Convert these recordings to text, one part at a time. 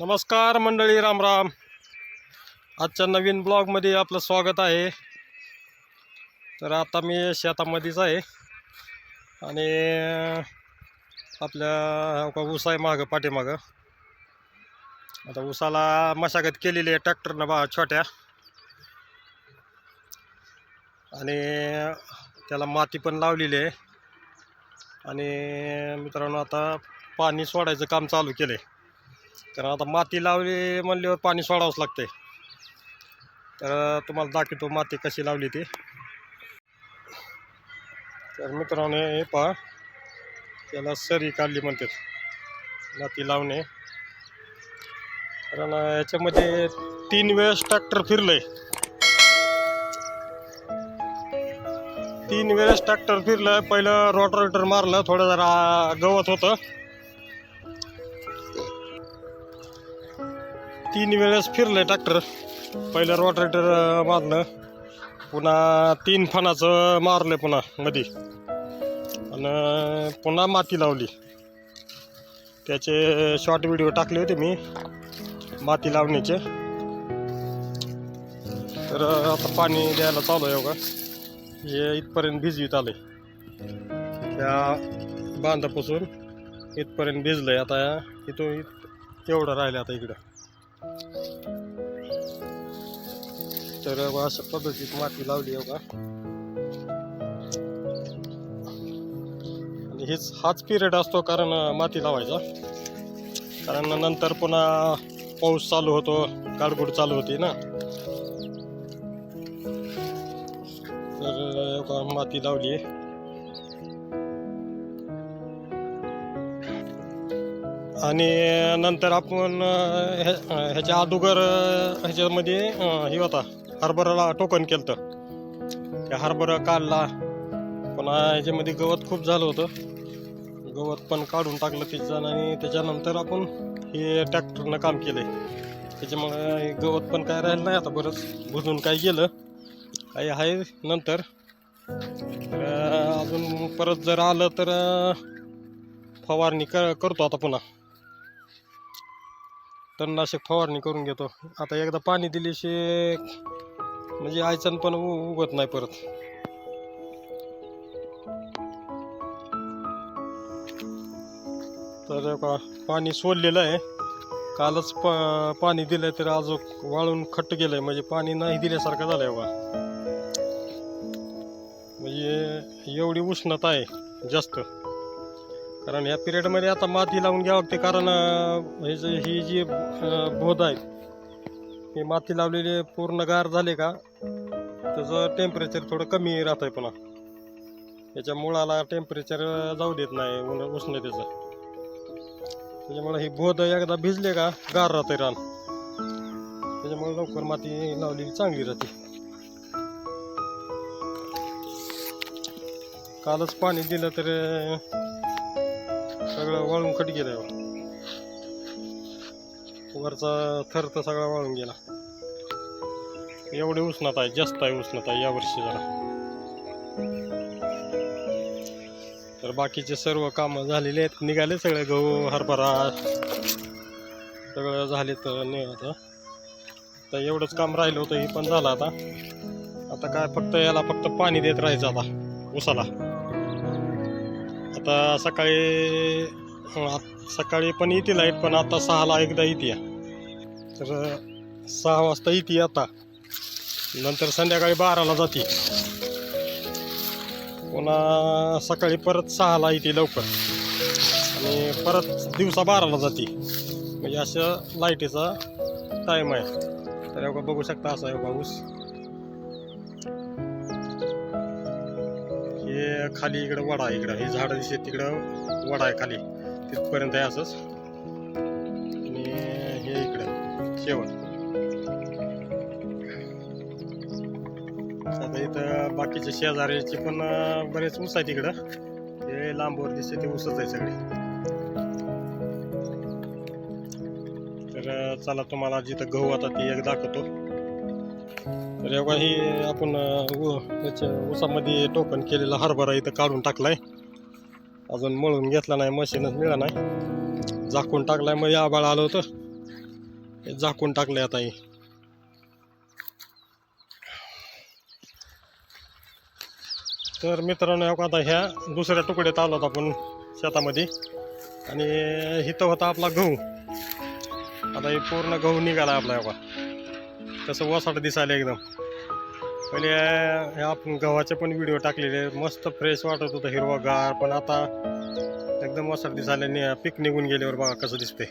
नमस्कार मंडळी रामराम. आजच्या नवीन ब्लॉगमध्ये आपलं स्वागत आहे. तर आता मी शेतामध्येच आहे. आणि आपल्या का ऊस आहे मागं पाठीमागं. आता ऊसाला मशागत केलेली आहे ट्रॅक्टरनं बा छोट्या. आणि त्याला माती पण लावलेली आहे. आणि मित्रांनो आता पाणी सोडायचं काम चालू केलं आहे कारण आता माती लावली म्हणल्यावर पाणी सोडावंच लागतंय. तर तुम्हाला दाखवतो माती कशी लावली ती. तर मित्रांनो हे पहा. त्याला सरी काढली म्हणतात. माती लावणे. कारण याच्यामध्ये तीन वेळेस ट्रॅक्टर फिरलंय. तीन वेळेस ट्रॅक्टर फिरलं. पहिलं रोटरेटर मारलं. थोडं जरा गवत होतं. तीन वेळेस फिरलं ट्रॅक्टर पहिलं रोटरेटर मारलं पुन्हा तीन फणाचं मारलं पुन्हा मध्ये आणि पुन्हा माती लावली. त्याचे शॉर्ट व्हिडिओ टाकले होते मी माती लावण्याचे. तर आता पाणी द्यायला चालू आहे बघा. हे इथपर्यंत भिजवीत आले त्या बांधापासून इथपर्यंत भिजलंय. आता इथून इथ एवढं राहिलं आता इकडं. तर असं पद्धतीत माती लावली आहे बघा. आणि हेच हाच पिरियड असतो कारण माती लावायचा. कारण नंतर पुन्हा पाऊस चालू होतो गाडगुड चालू होती ना. तर माती लावली आहे. आणि नंतर आपण ह्या- ह्याच्या अगोदर ह्याच्यामध्ये हे होता. हरभराला टोकन केलं तर त्या हरभरा काढला. पुन्हा याच्यामध्ये गवत खूप झालं होतं. गवत पण काढून टाकलं त्याच्यानं आणि त्याच्यानंतर आपण हे ट्रॅक्टरनं काम केलं त्याच्यामुळे गवत पण काय राहिलं नाही आता बरंच. भुजून काय गेलं. काही आहे नंतर. तर अजून परत जर आलं तर फवारणी कर करतो आता पुन्हा. तणनाशक फवारणी करून घेतो. आता एकदा पाणी दिल्याशिवाय म्हणजे आयचण पण उ- उगत नाही परत. तर का पाणी सोडलेलं आहे. कालच पा पाणी दिलं तर आज वाळून खट्ट गेलंय. म्हणजे पाणी नाही दिल्यासारखं झालंय बा म्हणजे एवढी उष्णता आहे जास्त. कारण या पिरियडमध्ये आता माती लावून घ्यावं लागते. कारण हे जे ही जी अं, बोध आहे हे माती लावलेले पूर्ण गार झाले का त्याचं टेम्परेचर थोडं कमी राहत आहे पुन्हा. याच्या मुळाला टेम्परेचर जाऊ देत नाही उन्ह उष्णतेचं. त्याच्यामुळे ही बोध एकदा भिजले का गार राहते रान. त्याच्यामुळे लवकर माती लावलेली चांगली राहते. कालच पाणी दिलं तर सगळं वाळून कट गेलं. वरचा थर तर सगळा वाळून गेला. एवढी उष्णता आहे जास्त आहे उष्णता या वर्षी जरा. तर बाकीचे सर्व कामं झालेले आहेत. निघाले सगळे गहू हरभरा सगळं झाले तर निघालं तर एवढंच काम राहिलं होतं हे पण झालं आता. आता काय फक्त याला फक्त पाणी देत राहायचं आता उसाला आता सकाळी सकाळी पण येते लाइट पण आता सहाला एकदा येते. तर सहा वाजता येते आता. नंतर संध्याकाळी बाराला जाते. पुन्हा सकाळी परत सहाला येते लवकर. आणि परत दिवसा बाराला जाते. म्हणजे असं लाईटीचा टाईम आहे. तर एवढा बघू शकता असा आहे पाऊस. हे खाली इकडं वडा आहे इकडं. हे झाडं दिसते तिकडं. वडा आहे खाली. तिथपर्यंत आहे असंच. आणि हे इकडं. शेवट. बाकीचे शेजाऱ्याचे पण बरेच ऊस आहेत इकडं. हे लांबवर दिसते ते ऊसच आहे सगळे. तर चला तुम्हाला जिथं गहू आता ती एक दाखवतो. तर एवढा ही आपण अं, ऊसामध्ये टोकन केलेला हरभरा इथं काढून टाकलाय. अजून मळून घेतला नाही मशीनच मिळा नाही. झाकून टाकलाय मग आबाळ आलं होतं. झाकून टाकलंय आता हे. तर मित्रांनो आता ह्या दुसऱ्या तुकड्यात आलो होता आपण शेतामध्ये. आणि इथं होता आपला गहू. आता हे पूर्ण गहू निघाला आपला एवढा तसं कसं वसाट दिसायला एकदम. पहिले हे आपण गव्हाचे पण व्हिडिओ टाकलेले मस्त फ्रेश वाटत होतं हिरवागार पण आता एकदम वसाट दिसायला नि- पीक निघून गेल्यावर बघा कसं दिसतंय.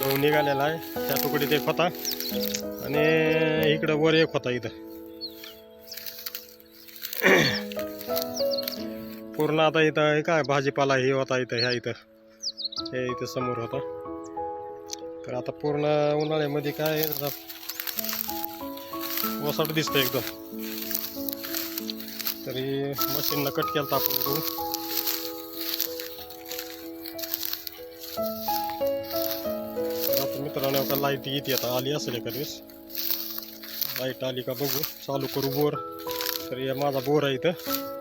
गहू निघालेला आहे. त्या तुकडीत एक होता. आणि इकडं वर एक होता इथं. पूर्ण आता इथं हे काय भाजीपाला हे होता इथं ह्या इथं. हे इथं समोर होता. तर आता पूर्ण उन्हाळ्यामध्ये काय आता वसाट दिसतं एकदम. तरी मशीनला कट केला आपण गहू तर आता मित्रांनो का लाइट येते आता आली असेल एका दिवस. लाइट आली का बघू चालू करू बोर. तर हे माझा बोर आहे इथं.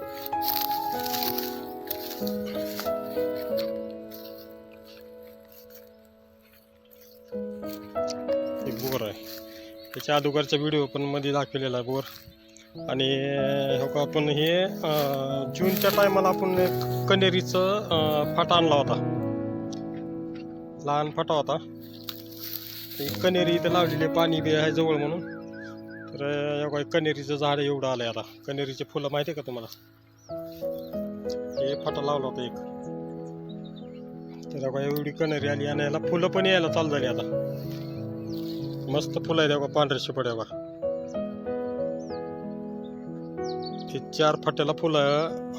हे बोर आहे. त्याच्या अगोदरचा व्हिडिओ पण मध्ये दाखवलेला आहे बोर. आणि हो का आपण हे जूनच्या टायमाला आपण एक कनेरीचं फाटा आणला होता. लहान फाटा होता. कनेरी इथं लावलेले पाणी बी आहे जवळ म्हणून. तर हे हो कनेरीचं झाड एवढं आलंय आता. कनेरीचे फुलं माहिती आहे का तुम्हाला? फाटा लावला होता एक. तर बघा एवढी कणरी आली आणि याला फुलं पण यायला चालू झाली आता. मस्त फुलं आहेत बघा पांढरे शिपड आहे बघा. हे चार फाट्याला फुलं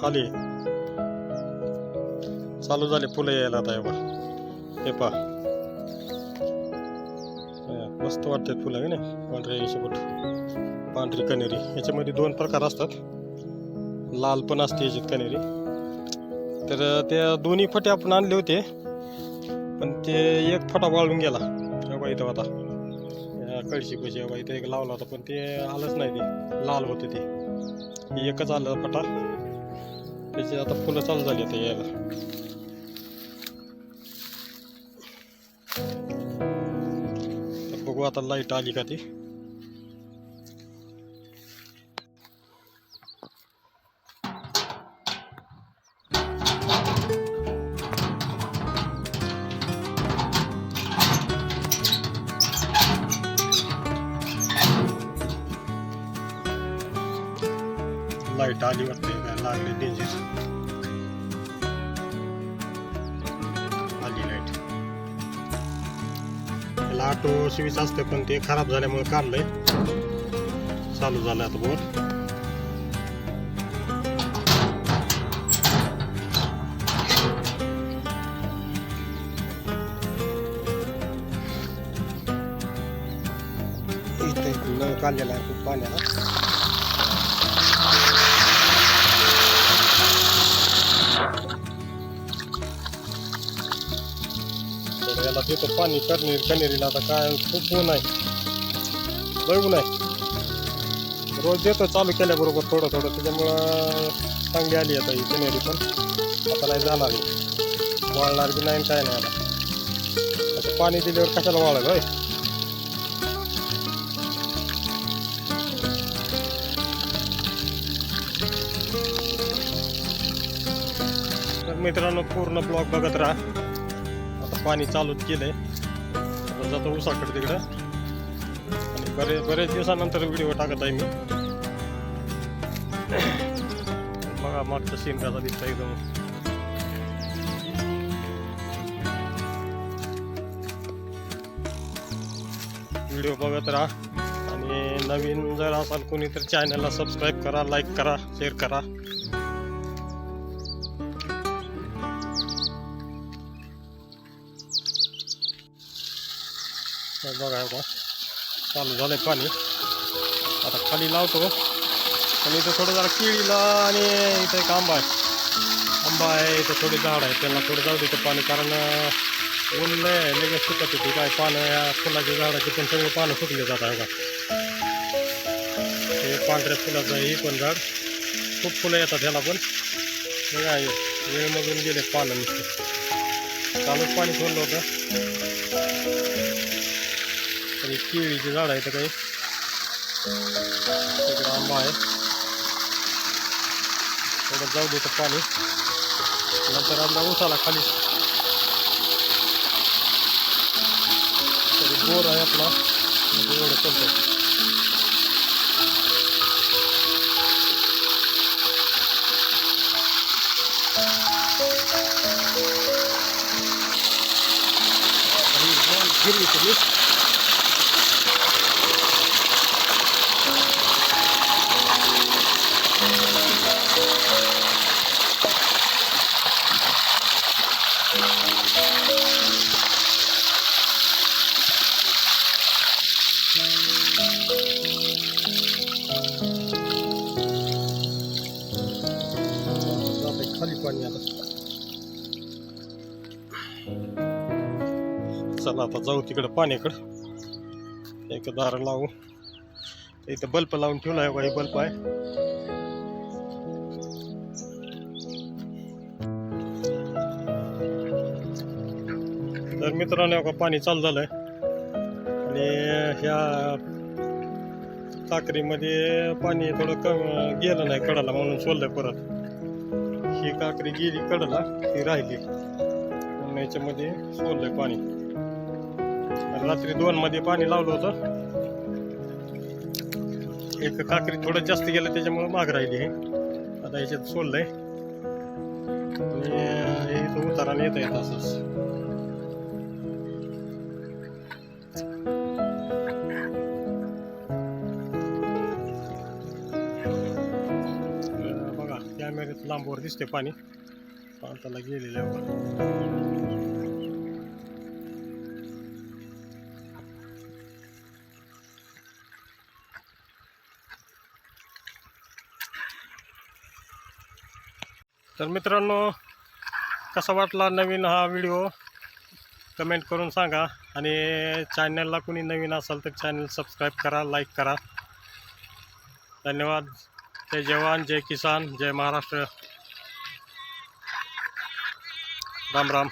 आली. चालू झाले फुलं यायला आता हे हे पहा. मस्त वाटतात फुलं आहे ना पांढरे शिपट पांढरी कणेरी. याच्यामध्ये दोन प्रकार असतात. लाल पण असते याच्यात कणेरी. तर त्या दोन्ही फटे आपण आणले होते. पण ते एक फटा वाळून गेला. तेव्हा इथं होता कळशी कशी बाबा इथं एक लावला होता पण ते आलंच नाही ते. लाल होते ते. एकच आलं फटा. त्याची आता फुलं चालू झाली आता यायला. बघू आता लाइट आली का ती. लाइट आली वाटते काय लागली डेंजर आली लाइट. त्याला ऑटो स्विच असते पण ते खराब झाल्यामुळे काढलंय. चालू झालं आता बोर. काढलेला आहे खूप पाण्याला. तिथं देतो पाणी करणीर कनेरीला आता काय खूप ऊन आहे लय ऊन आहे. रोज देतो चालू केल्याबरोबर थोडं थोडं. त्याच्यामुळं चांगली आली आता ही कनेरी पण. आता नाही जाणार वाळणार बी नाही काय नाही आता. असं पाणी दिल्यावर कशाला वाळेल होय? तर मित्रांनो पूर्ण ब्लॉग बघत राहा. पाणी चालूच केलंय. आता जातो उसाकडे तिकडं. आणि बरे बरेच दिवसानंतर व्हिडिओ टाकत आहे मी. बघा मागचा सीन कसा दिसतो एकदम. व्हिडिओ बघत राहा. आणि नवीन जर असाल कोणी तर चॅनलला सबस्क्राईब करा लाईक करा शेअर करा. तर बघा हे चालू चालू आहे पाणी. आता खाली लावतो. आणि इथं थोडं जरा केळीला आणि इथं एक आंबा आहे. आंबा आहे इथं थोडी झाड आहे त्यांना थोडं जाऊ देतं पाणी कारण ऊन आहे, लगेच सुकत होती. काय पानं या फुलाची झाडाची पण सगळे पानं सुकले जात आहे का हे पांढऱ्या फुलाचं हे पण झाड. खूप फुलं येतात ह्याला पण. आहे. वेळ मधून गेले पानं नुसतं. चालूच पाणी सोडलं होतं. आणि केळीची झाड आहेत काही इकडं आंबा आहे थोडं जाऊ देतं पाणी नंतर आंबा उसाला खाली तरी बोर आहे आपला म्हणजे एवढं चालतं आणि बॉल फिरली आता जाऊ तिकडं पाण्याकडं. एक दार लावू. इथं बल्ब लावून ठेवला आहे काही बल्ब आहे. तर मित्रांनो का पाणी चालू झालंय. आणि ह्या काकरीमध्ये पाणी थोडं कम गेलं नाही कडाला म्हणून सोडलंय परत. ही काकरी गेली कडाला ती राहिली. म्हणून याच्यामध्ये सोडलंय पाणी. रात्री दोन मध्ये पाणी लावलं होतं. एक काकरी थोडं जास्त गेलं त्याच्यामुळे माग राहिली हे. आता याच्यात सोडलंय आणि हे इथं उताराने येत येत असंच बघा कॅमेऱ्यात लांबवर दिसते पाणी. पाण्याला गेलेल्यावर तर मित्रांनो कसा वाटला नवीन हा व्हिडिओ? कमेंट करून सांगा. आणि चॅनलला कोणी नवीन असाल तर चॅनल सबस्क्राईब करा लाईक करा. धन्यवाद. जय जवान जय किसान जय महाराष्ट्र. राम राम.